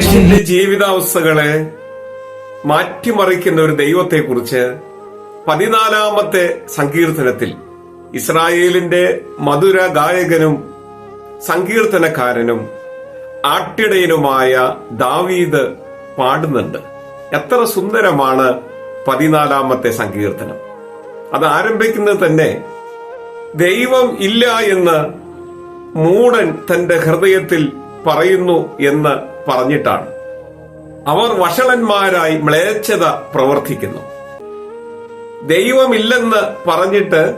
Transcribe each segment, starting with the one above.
മനുഷ്യന്റെ ജീവിതാവസ്ഥകളെ മാറ്റിമറിക്കുന്ന ഒരു ദൈവത്തെക്കുറിച്ച് പതിനാലാമത്തെ സങ്കീർത്തനത്തിൽ ഇസ്രായേലിന്റെ മധുര ഗായകനും സങ്കീർത്തനക്കാരനും ആട്ടിടയനുമായ ദാവീദ് പാടുന്നുണ്ട്. എത്ര സുന്ദരമാണ് പതിനാലാമത്തെ സങ്കീർത്തനം. അത് ആരംഭിക്കുന്നത് തന്നെ ദൈവം ഇല്ല എന്ന് മൂടൻ തന്റെ ഹൃദയത്തിൽ പറയുന്നു എന്ന് പറഞ്ഞിട്ടാണ്. അവർ വഷളന്മാരായി മ്ലേച്ഛത പ്രവർത്തിക്കുന്നു. ദൈവമില്ലെന്ന് പറഞ്ഞിട്ട്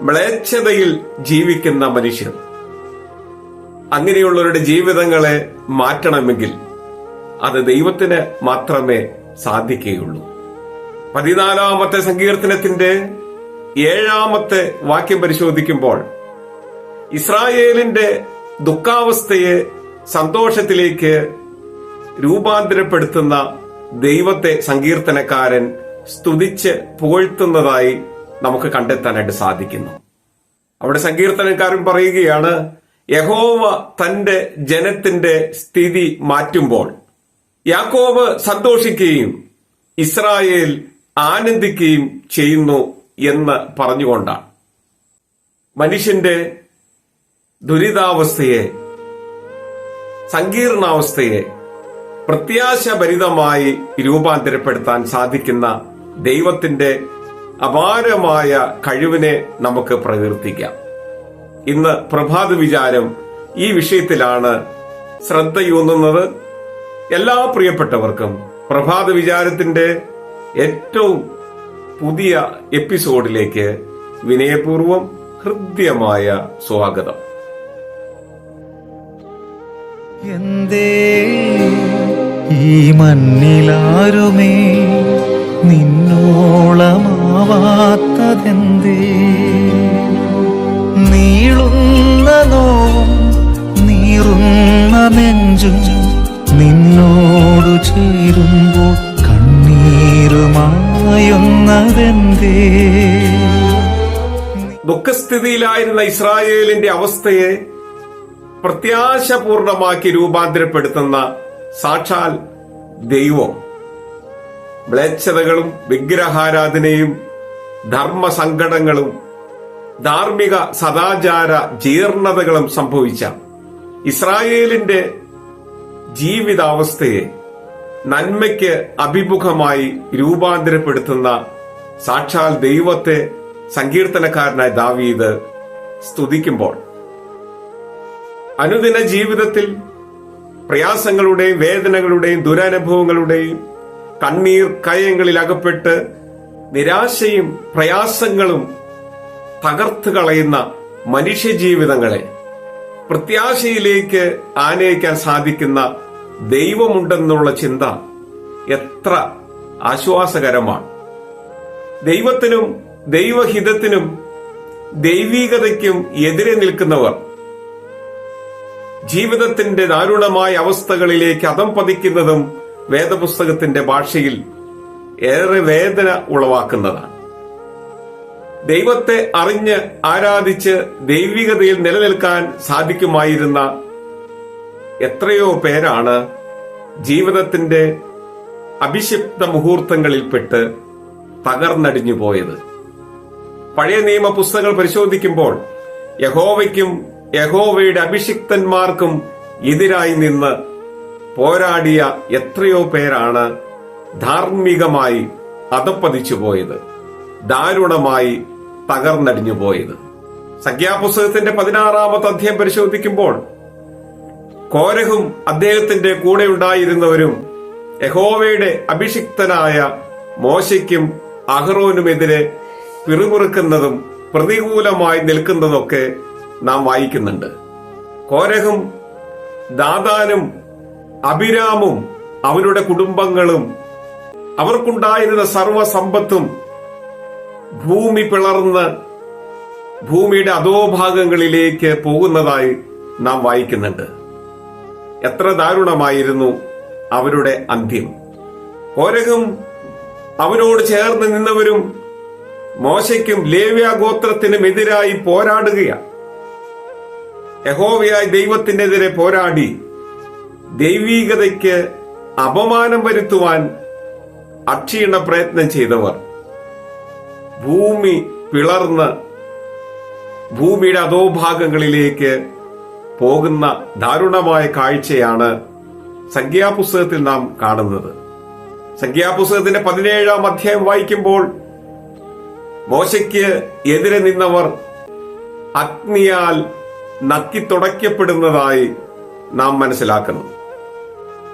മ്ലേച്ഛതയിൽ ജീവിക്കുന്ന മനുഷ്യർ. അങ്ങനെയുള്ളവരുടെ ജീവിതങ്ങളെ മാറ്റണമെങ്കിൽ അത് ദൈവത്തിന് മാത്രമേ സാധിക്കുകയുള്ളൂ. പതിനാലാമത്തെ സങ്കീർത്തനത്തിന്റെ ഏഴാമത്തെ വാക്യം പരിശോധിക്കുമ്പോൾ ഇസ്രായേലിന്റെ ദുഃഖാവസ്ഥയെ സന്തോഷത്തിലേക്ക് രൂപാന്തരപ്പെടുത്തുന്ന ദൈവത്തെ സങ്കീർത്തനക്കാരൻ സ്തുതിച്ച് പുകഴ്ത്തുന്നതായി നമുക്ക് കണ്ടെത്താനായിട്ട് സാധിക്കുന്നു. അവിടെ സങ്കീർത്തനക്കാരൻ പറയുകയാണ് യഹോവ തന്റെ ജനത്തിന്റെ സ്ഥിതി മാറ്റുമ്പോൾ യാക്കോബ് സന്തോഷിക്കുകയും ഇസ്രായേൽ ആനന്ദിക്കുകയും ചെയ്യുന്നു എന്ന് പറഞ്ഞുകൊണ്ടാണ്. മനുഷ്യന്റെ ദുരിതാവസ്ഥയെ സങ്കീർണാവസ്ഥയെ പ്രത്യാശഭരിതമായി രൂപാന്തരപ്പെടുത്താൻ സാധിക്കുന്ന ദൈവത്തിന്റെ അപാരമായ കഴിവിനെ നമുക്ക് പ്രകീർത്തിക്കാം. ഇന്ന് പ്രഭാത വിചാരം ഈ വിഷയത്തിലാണ് ശ്രദ്ധയൂന്നുന്നത്. എല്ലാ പ്രിയപ്പെട്ടവർക്കും പ്രഭാത വിചാരത്തിന്റെ ഏറ്റവും പുതിയ എപ്പിസോഡിലേക്ക് വിനയപൂർവം ഹൃദ്യമായ സ്വാഗതം. എന്തേ? ഈ മണ്ണിലാരുമേ? നിന്നോളമാവാത്തതെന്തേ? നീളുന്ന നോവും നീറുന്ന നെഞ്ചും നിന്നോടു ചേരുമ്പോൾ കണ്ണീരുമായുന്നതെന്തേ? ദുഃഖസ്ഥിതിയിലായിരുന്ന ഇസ്രായേലിന്റെ അവസ്ഥയെ പ്രത്യാശപൂർണമാക്കി രൂപാന്തരപ്പെടുത്തുന്ന സാക്ഷാൽ ദൈവം. മ്ലേച്ഛതകളും വിഗ്രഹാരാധനയും ധർമ്മസങ്കടങ്ങളും ധാർമ്മിക സദാചാര ജീർണതകളും സംഭവിച്ച ഇസ്രായേലിന്റെ ജീവിതാവസ്ഥയെ നന്മയ്ക്ക് അഭിമുഖമായി രൂപാന്തരപ്പെടുത്തുന്ന സാക്ഷാൽ ദൈവത്തെ സങ്കീർത്തനക്കാരനായ ദാവീദ് സ്തുതിക്കുമ്പോൾ. അനുദിന ജീവിതത്തിൽ പ്രയാസങ്ങളുടെയും വേദനകളുടെയും ദുരനുഭവങ്ങളുടെയും കണ്ണീർ കയങ്ങളിൽ അകപ്പെട്ട് നിരാശയും പ്രയാസങ്ങളും തകർത്തു കളയുന്ന മനുഷ്യജീവിതങ്ങളെ പ്രത്യാശയിലേക്ക് ആനയിക്കാൻ സാധിക്കുന്ന ദൈവമുണ്ടെന്നുള്ള ചിന്ത എത്ര ആശ്വാസകരമാണ്. ദൈവത്തിനും ദൈവഹിതത്തിനും ദൈവീകതയ്ക്കും എതിരെ നിൽക്കുന്നവർ ജീവിതത്തിന്റെ ദാരുണമായ അവസ്ഥകളിലേക്ക് അതം പതിക്കുന്നതും വേദപുസ്തകത്തിന്റെ ഭാഷയിൽ ഏറെ വേദന ഉളവാക്കുന്നതാണ്. ദൈവത്തെ അറിഞ്ഞ് ആരാധിച്ച് ദൈവികതയിൽ നിലനിൽക്കാൻ സാധിക്കുമായിരുന്ന എത്രയോ പേരാണ് ജീവിതത്തിന്റെ അഭിഷിപ്ത മുഹൂർത്തങ്ങളിൽപ്പെട്ട് തകർന്നടിഞ്ഞു പോയത് പഴയ നിയമ പുസ്തകങ്ങൾ പരിശോധിക്കുമ്പോൾ യഹോവയ്ക്കും യഹോവയുടെ അഭിഷിക്തന്മാർക്കും എതിരായി നിന്ന് പോരാടിയ എത്രയോ പേരാണ് ധാർമ്മികമായി അതപ്പതിച്ചു പോയത് ദാരുണമായി തകർന്നടിഞ്ഞു പോയത് സംഖ്യാപുസ്തകത്തിന്റെ പതിനാറാമത്തെ അധ്യായം പരിശോധിക്കുമ്പോൾ കോരഹും അദ്ദേഹത്തിന്റെ കൂടെ ഉണ്ടായിരുന്നവരും യഹോവയുടെ അഭിഷിക്തനായ മോശയ്ക്കും അഹ്റോനുമെതിരെ പിറുമുറുക്കുന്നതും പ്രതികൂലമായി നിൽക്കുന്നതൊക്കെ നാം വായിക്കുന്നുണ്ട്. കോരഹും ദാദാനും അഭിരാമും അവരുടെ കുടുംബങ്ങളും അവർക്കുണ്ടായിരുന്ന സർവസമ്പത്തും ഭൂമി പിളർന്ന് ഭൂമിയുടെ അധോഭാഗങ്ങളിലേക്ക് പോകുന്നതായി നാം വായിക്കുന്നുണ്ട്. എത്ര ദാരുണമായിരുന്നു അവരുടെ അന്ത്യം. കോരഹും അവനോട് ചേർന്ന് നിന്നവരും മോശയ്ക്കും ലേവ്യ ഗോത്രത്തിനും എതിരായി പോരാടുകയാണ്. യഹോവയായി ദൈവത്തിനെതിരെ പോരാടി ദൈവീകതയ്ക്ക് അപമാനം വരുത്തുവാൻ അക്ഷീണ പ്രയത്നം ചെയ്തവർ. ഭൂമി പിളർന്ന് ഭൂമിയുടെ അധോഭാഗങ്ങളിലേക്ക് പോകുന്ന ദാരുണമായ കാഴ്ചയാണ് സംഖ്യാപുസ്തകത്തിൽ നാം കാണുന്നത്. സംഖ്യാപുസ്തകത്തിന്റെ പതിനേഴാം അധ്യായം വായിക്കുമ്പോൾ മോശയ്ക്ക് എതിരെ നിന്നവർ അഗ്നിയാൽ നക്കി തുടയ്ക്കപ്പെടുന്നതായി നാം മനസ്സിലാക്കണം.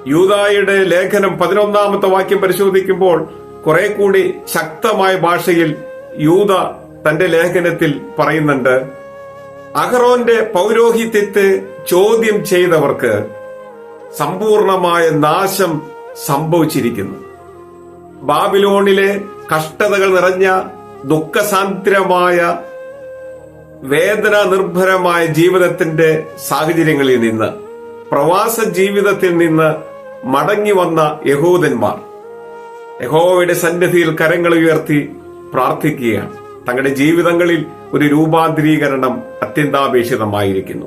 യൂതായുടെ ലേഖനം പതിനൊന്നാമത്തെ വാക്യം പരിശോധിക്കുമ്പോൾ കുറെ കൂടി ശക്തമായ ഭാഷയിൽ യൂത തന്റെ ലേഖനത്തിൽ പറയുന്നുണ്ട് അഹറോന്റെ പൗരോഹിത്യത്തെ ചോദ്യം ചെയ്തവർക്ക് സമ്പൂർണമായ നാശം സംഭവിച്ചിരിക്കുന്നു. ബാബിലോണിലെ കഷ്ടതകൾ നിറഞ്ഞ ദുഃഖസാന്ദ്രമായ വേദന നിർഭരമായ ജീവിതത്തിന്റെ സാഹചര്യങ്ങളിൽ നിന്ന് പ്രവാസ ജീവിതത്തിൽ നിന്ന് മടങ്ങി വന്ന യഹൂദന്മാർ യഹോവയുടെ സന്നിധിയിൽ കരങ്ങൾ ഉയർത്തി പ്രാർത്ഥിക്കുകയാണ്. തങ്ങളുടെ ജീവിതങ്ങളിൽ ഒരു രൂപാന്തരീകരണം അത്യന്താപേക്ഷിതമായിരിക്കുന്നു.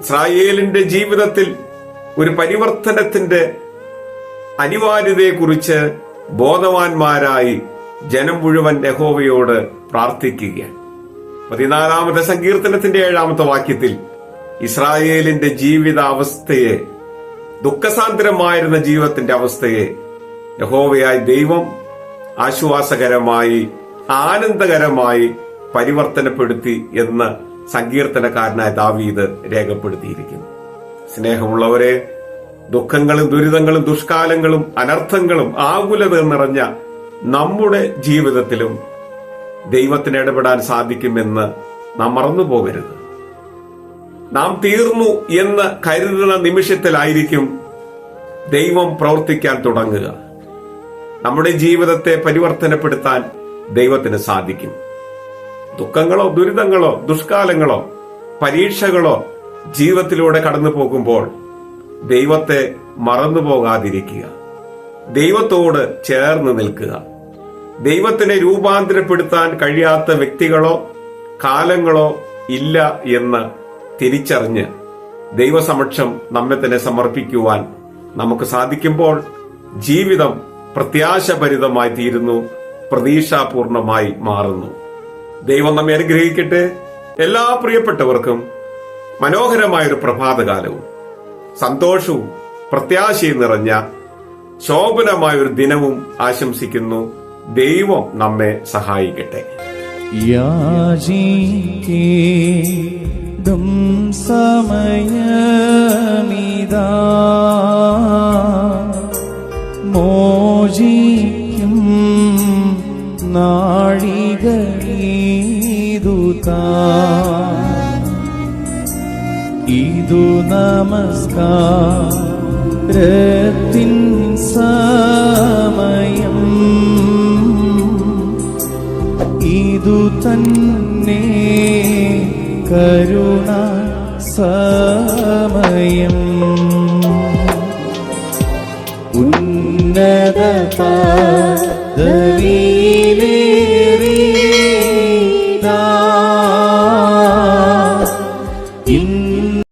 ഇസ്രായേലിന്റെ ജീവിതത്തിൽ ഒരു പരിവർത്തനത്തിന്റെ അനിവാര്യതയെക്കുറിച്ച് ബോധവാന്മാരായി ജനം മുഴുവൻ യഹോവയോട് പ്രാർത്ഥിക്കുകയാണ്. പതിനാലാമത്തെ സങ്കീർത്തനത്തിന്റെ ഏഴാമത്തെ വാക്യത്തിൽ ഇസ്രായേലിന്റെ ജീവിതാവസ്ഥയെ ദുഃഖസാന്ദ്രമായിരുന്ന ജീവിതത്തിന്റെ അവസ്ഥയെ യഹോവയായ ദൈവം ആശ്വാസകരമായി ആനന്ദകരമായി പരിവർത്തനപ്പെടുത്തി എന്ന് സങ്കീർത്തനക്കാരനായ ദാവീദ് രേഖപ്പെടുത്തിയിരിക്കുന്നു. സ്നേഹമുള്ളവരെ ദുഃഖങ്ങളും ദുരിതങ്ങളും ദുഷ്കാലങ്ങളും അനർത്ഥങ്ങളും ആകുലത നിറഞ്ഞ നമ്മുടെ ജീവിതത്തിലും ദൈവത്തിന് ഇടപെടാൻ സാധിക്കുമെന്ന് നാം മറന്നു പോകരുത് നാം തീർന്നു എന്ന് കരുതുന്ന നിമിഷത്തിലായിരിക്കും ദൈവം പ്രവർത്തിക്കാൻ തുടങ്ങുക. നമ്മുടെ ജീവിതത്തെ പരിവർത്തനപ്പെടുത്താൻ ദൈവത്തിന് സാധിക്കും. ദുഃഖങ്ങളോ ദുരിതങ്ങളോ ദുഷ്കാലങ്ങളോ പരീക്ഷകളോ ജീവിതത്തിലൂടെ കടന്നു പോകുമ്പോൾ ദൈവത്തെ മറന്നു പോകാതിരിക്കുക ദൈവത്തോട് ചേർന്ന് നിൽക്കുക. ദൈവത്തിനെ രൂപാന്തരപ്പെടുത്താൻ കഴിയാത്ത വ്യക്തികളോ കാലങ്ങളോ ഇല്ല എന്ന് തിരിച്ചറിഞ്ഞ് ദൈവസമക്ഷം നമ്മെ തന്നെ സമർപ്പിക്കുവാൻ നമുക്ക് സാധിക്കുമ്പോൾ ജീവിതം പ്രത്യാശഭരിതമായി തീരുന്നു പ്രതീക്ഷാപൂർണമായി മാറുന്നു. ദൈവം നമ്മെ അനുഗ്രഹിക്കട്ടെ. എല്ലാ പ്രിയപ്പെട്ടവർക്കും മനോഹരമായൊരു പ്രഭാതകാലവും സന്തോഷവും പ്രത്യാശയും നിറഞ്ഞ ശോഭനമായൊരു ദിനവും ആശംസിക്കുന്നു. ദൈവം നമ്മെ സഹായിക്കട്ടെ. യാചിക്കേടും സമയമിതാ. ഇതു നമസ്കാരത്തിൻ സമയം. ഇതു തന്നെ കരുണ സമയം. ഉന്നത പദവി